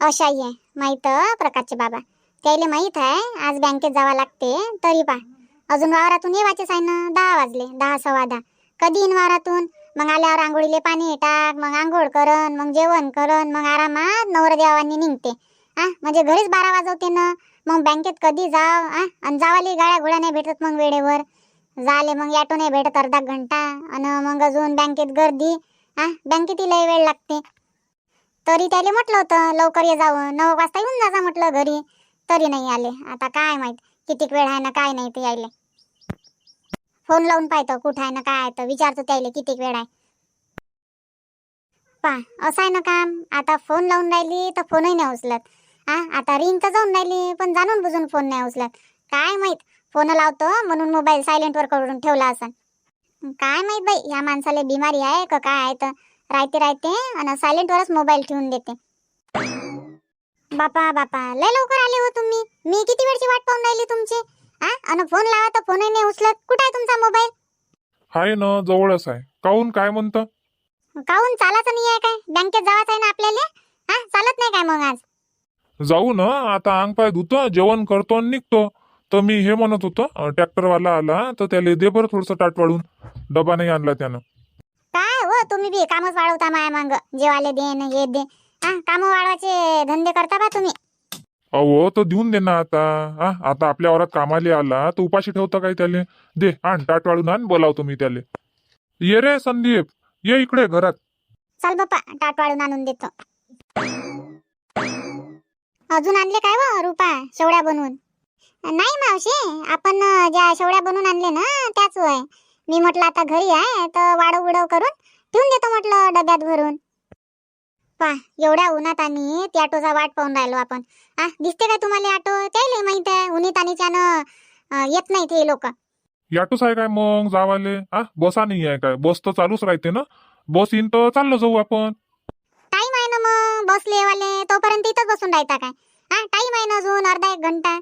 अशाही आहे माहीत प्रकाशचे बाबा. त्याला माहीत आहे आज बँकेत जावं लागते तरी पा अजून वावरातून येवायचेच आहे ना दहा वाजले दहा सव्वा दहा. कधी येईन वावरातून? मग आल्यावर आंघोळीले पाणी टाक मग आंघोळ करन मग जेवण करन मग आरामात नवरदेवानी निघते. आ म्हणजे घरीच बारा वाजवते ना? मग बँकेत कधी जाव आ? आणि जावाले गाड्या गोळ्या नाही भेटत मग वेळेवर? झाले मग ॲटो नाही भेटत अर्धा घंटा आणि मग अजून बँकेत गर्दी. आ बँकेतही लय वेळ लागते. तरी त्याला म्हटलं होतं लवकर ये जावं नऊ वाजता येऊन जा म्हटलं घरी. तरी नाही आले. आता काय माहीत? कितीक वेळ आहे ना काय नाही ते यायले. फोन लावून पाहतो कुठं आहे ना काय आहे तर विचारतो त्याले कितीक वेळ आहे. पा असं आहे ना काम. आता फोन लावून राहिली तर फोनही नाही उचलत. हा आता रिंग तर जाऊन राहिली पण जाणून बुजून फोन नाही उचलत. काय माहीत? फोन लावतो म्हणून मोबाईल सायलेंटवर करून ठेवला असं काय माहीत बाई ह्या माणसाला बिमारी आहे का काय आहे तर. राहते राहते आणि सायलेंटवरच मोबाईल ठेवून देते. बापा बापा लय लवकर आले हो तुम्ही. मी किती वेळची वाट पाहून राहिली तुमची? हा आणि फोन लावा तर फोनही नाही उचलत. कुठे आहे तुमचा मोबाईल आहे ना जवळच आहे. काहून काय म्हणतं? काहून चालायचं नाही आहे काय? बँकेत जावाच आहे ना आपल्याला? हा चालत नाही काय मग आज? जाऊ ना आता अंग पाय धुतो जेवण करतो आणि निघतो. तर मी हे म्हणत होतो ट्रॅक्टरवाला आला तर त्याला दे बरं थोडंसं ताट वाढून. डबा नाही आणला त्यानं. हो तुम्ही बी कामच वाढवता माया मांग. जेवाले दे न हे दे. हा काम वाढवायचे धंदे करता बा तुम्ही? अहो तो देऊन दे ना आता. हा आता आपल्या वरात कामाले आला तर उपाशी ठेवतं काय त्याले दे आण ताट वाढून आण बोलावतो मी त्याले ये रे संदीप. ये इकडे घरात. चल बाप्पा ताट वाढून आणून देतो. अजून आणले काय व रुपा शेवड्या बनवून? नाही मावशी आपण ज्या शेवड्या बनवून आणले ना त्याच आहे मी म्हटलं आता घरी आहे तर वाढव बिडव करून ठेवून देतो म्हटलं डब्यात भरून. पा एवढ्या उन्हात आणि त्या ऑटोचा वाट पाहून राहिलो आपण. आ दिसते का तुम्हाला ऑटो त्याला माहीत आहे. उन्हीत आणि त्यानं येत नाही ते लोक. याटोच आहे काय मग जावाले? हा बसा नाही आहे काय? बस तर चालूच राहते ना? बस येईन तर चाललो जाऊ आपण. टाइम आहे ना मग बसले वाले तोपर्यंत इथंच बसून राहता काय? हा टाइम आहे ना अजून अर्धा एक घंटा.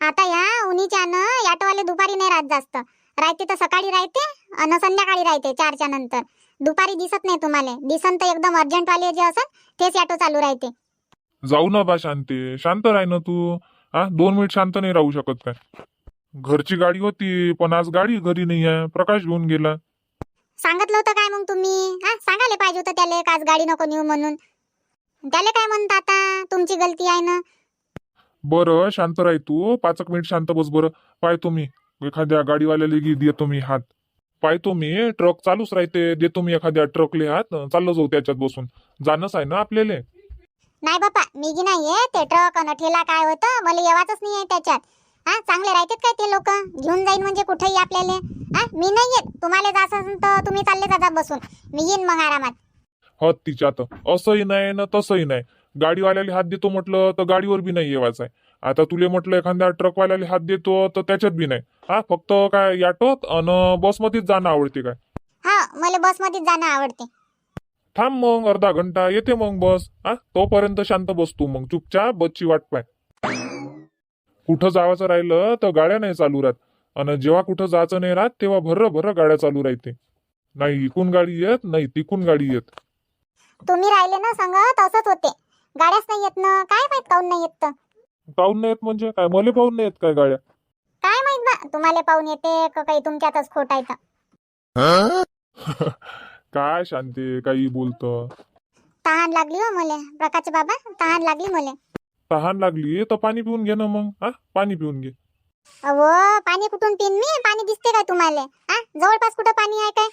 आता या उन्हीच्या न ऑटोवाले दुपारी नाही राहत जास्त. राहते तर सकाळी राहते आणि संध्याकाळी राहते चारच्या नंतर. दुपारी दिसत नाही तुम्हाला. दिसन तर एकदम अर्जंट वाले जे असत तेच ऑटो चालू राहते. जाऊ ना बा शांती. शांत राह ना तू. हा दोन मिनिट शांत नाही राहू शकत काय? घरची गाडी होती पण आज गाडी घरी नाही आहे. प्रकाश घेऊन गेला. सांगितलं होतं काय मग तुम्ही? हा सांगायला पाहिजे होतं त्याला आज गाडी नको नेऊ म्हणून. त्याला काय म्हणता आता? तुमची गलती आहे ना? बरं शांत राह तू. पाच एक मिनिट शांत बस बरं. पाहतो मी एखाद्या गाडीवाल्याला गी देतो मी हात. पाहतो मी ट्रक चालूच राहते देतो मी एखाद्या ट्रकले हात चाललो जाऊ त्याच्यात बसून. जाणंच आहे ना आपल्याला? नाही बापा मी गी नाहीये ते ट्रक अन ठेला काय होतं मला येवाच नाही आहे त्याच्यात. हा चांगले राहतात काय ते लोक? घेऊन जाईन म्हणजे कुठेही आपल्याला. हा मी नाही येत. तुम्हाला जायचं असेल तर तुम्ही चालले जाता बसून. मी येईन मग आरामात. हत तिच्यात असंही नाही ना तसंही नाही. गाडीवाल्याला हात देतो म्हटलं तर गाडीवर बी नाही येवायचं आहे. आता तुले म्हटलं एखाद्या ट्रकवाल्याला हात देतो तर त्याच्यात बी नाही. हा फक्त काय याटोत अन बसमध्येच जाणं आवडते काय? हा मला बसमध्येच जाणं आवडते. थांब मग अर्धा घंटा येते मग बस. हा तोपर्यंत शांत बसतो मग. चुपचाप बसची वाट पाय. कुठं जायचं राहिलं तर गाड्या नाही चालू राहत. आणि जेव्हा कुठं जायचं नाही राहत तेव्हा भर्र भर्र गाड्या चालू राहते. नाही इकून गाडी येत नाही तिकून गाडी येत. तुम्ही राहिले ना संग तसंच होते. गाड्याच नाही येत ना काय माहीत काऊन नाही येत तर पाहून नाही येत म्हणजे काय? मले पाहून नाही येत काय गाड्या? काय माहीत बा तुम्हाला पाहून येते का काही तुमच्यातच खोट आहे तर. काय शांती काही बोलतं? तहान लागली हो मले. प्रकाश बाबा तहान लागली मले. तहान लागली तर पाणी पिऊन घे ना मग. हा? पाणी पिऊन घे. अहो पाणी कुठून पिन मी? पाणी दिसते काय तुम्हाला? हा? जवळपास कुठं पाणी आहे काय?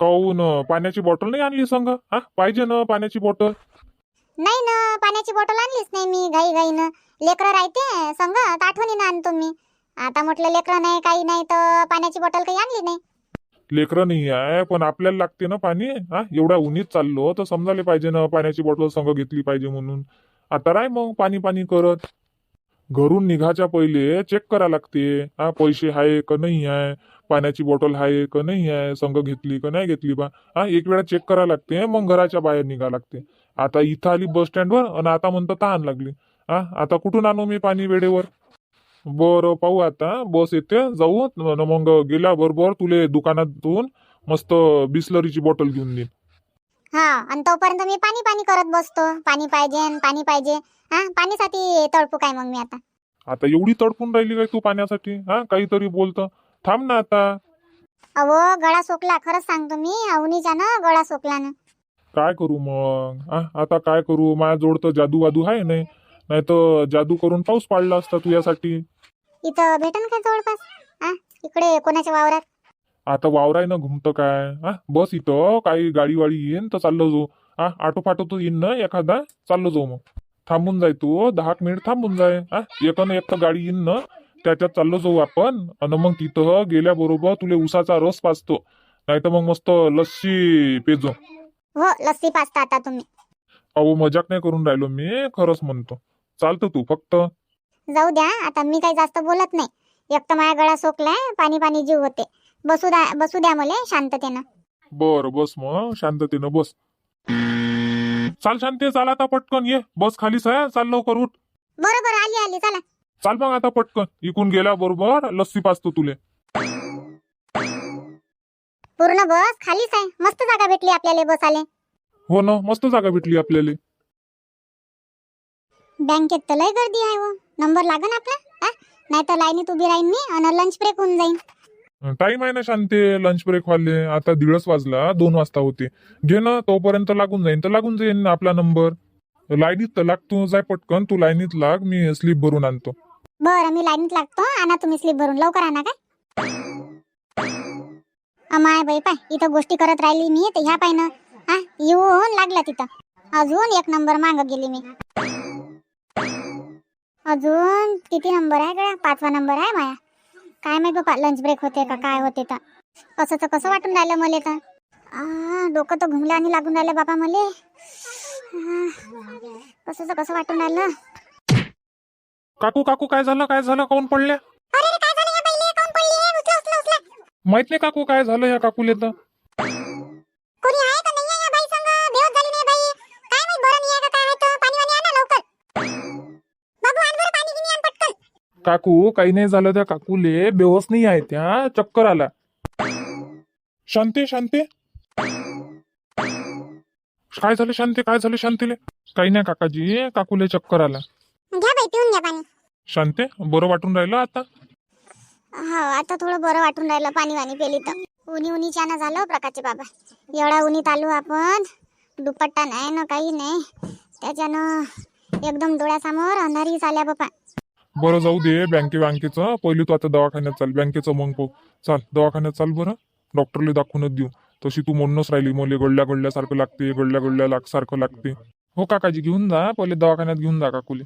काहून? पाण्याची बॉटल नाही आणली संग? हा? पाहिजे ना पाण्याची बॉटल? नाही ना पाण्याची बॉटल आणलीच नाही मी घाई घाईनं लेकरं राहते संग तर आठवणीनं आणतो मी. आता म्हटलं लेकरं नाही काही नाही तर पाण्याची बॉटल काही आणली नाही. लेकरं नाही आहे पण आपल्याला लागते ना पाणी. हा एवढ्या उन्हीत चाललो तर समजायला पाहिजे ना पाण्याची बॉटल संग घेतली पाहिजे म्हणून. आता राय मग पाणी पाणी करत. घरून निघाच्या पहिले चेक करा लागते. हा पैसे आहे का नाही आहे? पाण्याची बॉटल आहे का नाही आहे? संग घेतली का नाही घेतली बा? हा एक वेळा चेक करा लागते मग घराच्या बाहेर निघा लागते. आता इथं आली बस स्टँडवर आणि आता म्हणतं तहान लागली. हा आता कुठून आणू मी पाणी वेळेवर? बरं पाहू आता बस येते जाऊ न मग गेल्याबरोबर तुले दुकानातून मस्त बिस्लरीची बॉटल घेऊन देईन. हा आणि तोपर्यंत मी पाणी पाणी करत बसतो. पाणी पाहिजे पाणी पाहिजे. हा पाणीसाठी तळपू काय मग मी आता? आता एवढी तडपून राहिली काय तू पाण्यासाठी? हा काहीतरी बोलतं. थांब ना आता. अहो गळा सोकला खरंच सांगतो मी. अवनीच्या ना गळा सोकला ना. काय करू मग? हा आता काय करू? माझ्या जोड तर जादू वादू आहे नाही. नाही तर जादू करून पाऊस पाडला असता तुझ्यासाठी इथं भेटन का जवळपास? हा इकडे कोणाच्या वावरात? आता वावराय ना घुमतं काय? हा बस इथं काही गाडी वाडी येईन तर चाललो जाऊ. हा आटो फाटो तो येईन ना एखादा चाललो जाऊ मग. थांबून जाय तू दहा एक मिनिट थांबून जाय. हा एक ना एक तर गाडी येईन ना त्याच्यात चाललो जाऊ आपण. आणि मग तिथं गेल्याबरोबर तुले उसाचा रस पाचतो नाही तर मग मस्त लस्सी पेजो. हो लस्सी पाचता आता तुम्ही. अहो मजाक नाही करून राहिलो मी खरंच म्हणतो. चालतं तू फक्त. जाऊ द्या आता मी काही जास्त बोलत नाही. एक तर माझ्या गळा सोकलाय पाणी पाणी जीव होते. बसू द्या बसू द्या मला शांततेनं. बर बस मग शांततेनं बस. चाल शांती चाल आता पटकन ये. बस खालीच आहे चाल लवकर उठ. बरं बरं आली आली चला. चाल मग आता पटकन. इकून गेल्याबरोबर लस्सी पाचतो तुले. पूर्ण बस खालीच आहे. मस्त जागा भेटली आपल्याला बसाले हो ना मस्त जागा भेटली आपल्याला. बँकेत तर लय गर्दी आहे हो. नंबर लागन आपला? हा? नाही तर लाईनीत उभी राहीन मी आणि लंच ब्रेक होऊन जाईन. टाइम आहे ना शांती. लंच ब्रेक वाले आता दीडच वाजला. दोन वाजता होते. घे ना तोपर्यंत लागून जाईन. तर लागून जाईन आपला नंबर लाईनीत तर लागतो. जाय पटकन. तू लाईनीत लाग. मी स्लीप भरून आणतो. बरं मी लाईनीत लागतो. आणा तुम्ही स्लीप भरून लवकर आणा काय? अमाय बाई पाय इथं गोष्टी करत राहिली मी. तर ह्या पाय ना. हा येऊन लागला तिथं. अजून एक नंबर माग गेली मी. अजून किती नंबर आहे गड्या? पाचवा नंबर आहे माया. काय माहीत बापा लंच ब्रेक होते का काय होते तर. कसं तर कसं वाटून राहिलं मले तर. डोकं तर घुमलं आणि लागून राहिलं बाबा मले. कसं तर कसं वाटून राहिलं. काकू काकू काय झालं? काय झालं? काऊन पडली. माहीत नाही काकू काय झालं या काकूले तर. काकू काही नाही झालं त्या काकूले. बेहोस नाही आहे त्या. चक्कर आला. शांती शांती. काय झालं शांती? काय झालं शांतीले? काही नाही काकाजी. काकूले चक्कर आला. घ्या बाई पिऊन घ्या पाणी. शांते बरं वाटून राहिलं आता? हो आता थोडं बरं वाटून राहिलं पाणी वाणी पेली तर. उनी उनी चाना झालं प्रकाशचे बाबा. एवढा उन्हीत आलो आपण. दुपट्टा नाही ना काही नाही. त्याच्यानं एकदम डोळ्यासमोर अंधारीच आल्या बापा बरं जाऊ दे बँके बँकेचं. पहिली तू आता दवाखान्यात चाल. बँकेचं मग पाहू चाल दवाखान्यात चाल बरं. डॉक्टरला दाखवूनच देऊ. तशी तू म्हणूनच राहिली. मला गडल्या गडल्यासारखं लागते गडल्या गडल्या लाग सारखं लागते. हो काकाजी घेऊन जा. पहिले दवाखान्यात घेऊन जा काकूले.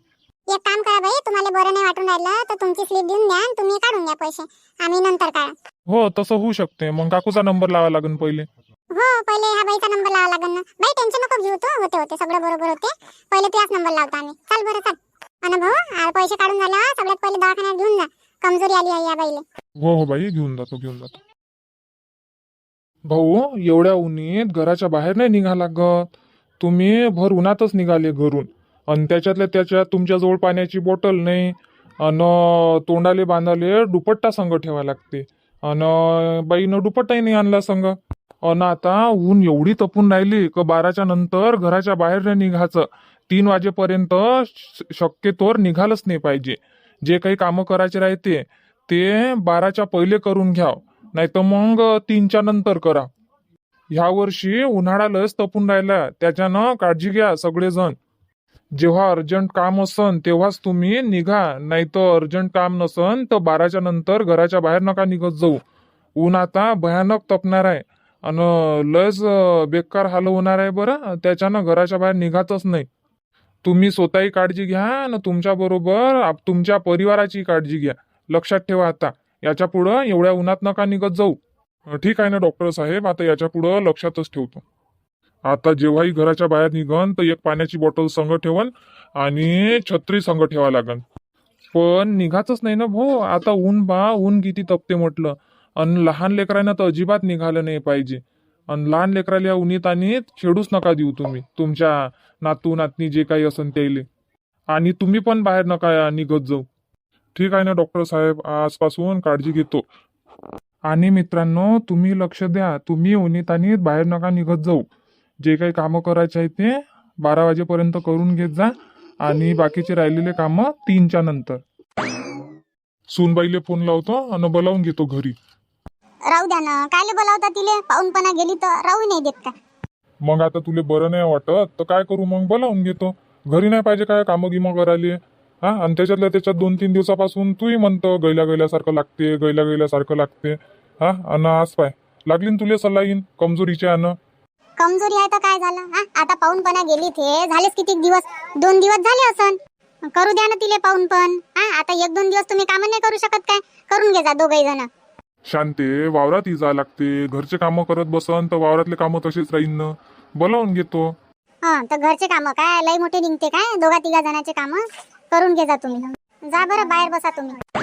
एक काम करा बाई तुम्हाला बरं नाही वाटून राहिलं तर तुमची स्लीप देऊन द्या आणि तुम्ही काढून घ्या पैसे. आम्ही नंतर काढा. हो तसं होऊ शकते. मग काकूचा नंबर लावा लागेल पहिले. हो पहिले ह्या बाईचा नंबर लावा लागेल ना. बाई टेन्शन नको घेऊ तू. होते होते. सगळं बरोबर होते. पहिले तुझाच नंबर लावता आम्ही. चल बरं चल. अन भाऊ पैसे काढून झाला सगळ्यात पहिले दवाखान्यात घेऊन जा. कमजोरी आली आहे या बाईले. हो हो बाई घेऊन जातो घेऊन जातो. भाऊ एवढ्या उन्हीत घराच्या बाहेर नाही निघा लागत. तुम्ही भर उन्हातच निघाले घरून. आणि त्याच्यातल्या त्याच्यात तुमच्याजवळ पाण्याची बॉटल नाही. आणि तोंडाले बांधाले दुपट्टा संग ठेवा लागते. आणि बाईनं दुपट्टाही नाही आणला संग अन आता ऊन एवढी तपून राहिली का बाराच्या नंतर घराच्या बाहेर नाही निघायचं. तीन वाजेपर्यंत शक्यतोवर निघालच नाही पाहिजे. जे काही कामं करायचे राहते ते बाराच्या पहिले करून घ्याव. नाही तर मग तीनच्या नंतर करा. ह्या वर्षी उन्हाळा लस तपून राहिला. त्याच्यानं काळजी घ्या सगळेजण. जेव्हा अर्जंट काम असन तेव्हाच तुम्ही निघा. नाही तर अर्जंट काम नसन तर बाराच्या नंतर घराच्या बाहेर नका निघत जाऊ. ऊन आता भयानक तपणार आहे. आणि लस बेकार हाल होणार आहे बरं. त्याच्यानं घराच्या बाहेर निघातच नाही. तुम्ही स्वतःही काळजी घ्या आणि तुमच्या बरोबर तुमच्या परिवाराची काळजी घ्या. लक्षात ठेवा आता. याच्या पुढं एवढ्या उन्हात नका निघत जाऊ. ठीक आहे ना डॉक्टर साहेब? आता याच्या पुढं लक्षातच ठेवतो. आता जेव्हाही घराच्या बाहेर निघन तर एक पाण्याची बॉटल संग ठेवन आणि छत्री संग ठेवा लागन. पण निघाचच नाही ना भाऊ आता ऊन बा ऊन किती तपते म्हटलं. आणि लहान लेकरांना तर अजिबात निघालं नाही पाहिजे. आणि लहान लेकराला या उन्हीत आणि खेळूच नका देऊ तुम्ही. तुमच्या नातू नातनी जे काही असन त्याले. आणि तुम्ही पण बाहेर नका निघत जाऊ. ठीक आहे ना डॉक्टर साहेब? आजपासून काळजी घेतो. आणि मित्रांनो तुम्ही लक्ष द्या. तुम्ही उन्हीत आणि बाहेर नका निघत जाऊ. जे काही कामं करायचे आहे ते बारा वाजेपर्यंत करून घेत जा. आणि बाकीचे राहिलेले कामं तीनच्या नंतर. सूनबाईले फोन लावतो आणि बोलावून घेतो घरी. राहू द्या ना. कायले बोलावता तिले? पाहूनपणा गेली तर राहू नाही देत का मग आता तुले बरं नाही वाटत? तर काय करू मग? बोलावून घेतो. घरी नाही पाहिजे काय कामं गिमं करायले? हा? आणि त्याच्यातल्या त्याच्यात दोन तीन दिवसापासून तूही म्हणतो गैल्या गैल्यासारखं लागते गैल्या गैल्यासारखं लागते. हा? आणि आज पाय. लागली ना तुले सल्ला कमजोरीचे अन कमजोरी आहे तर काय झालं? हा? आता पाहूनपणा गेली ते झालेच किती दिवस? दोन दिवस झाले असन. करू द्या ना तिले पाहून पण हा? आता एक दोन दिवस तुम्ही कामं नाही करू शकत काय? करून घे जा दोघही जण. शांते वावरात जा लागते घरचे कामं करत बसन तर वावरातले कामं तसेच राहीन. ना बोलावून घेतो हा तर घरचे कामं काय? लई मोठे निघते काय? दोघा तिघा जणांचे कामं? करून घे जा तुम्ही. जा बरं बाहेर बसा तुम्ही.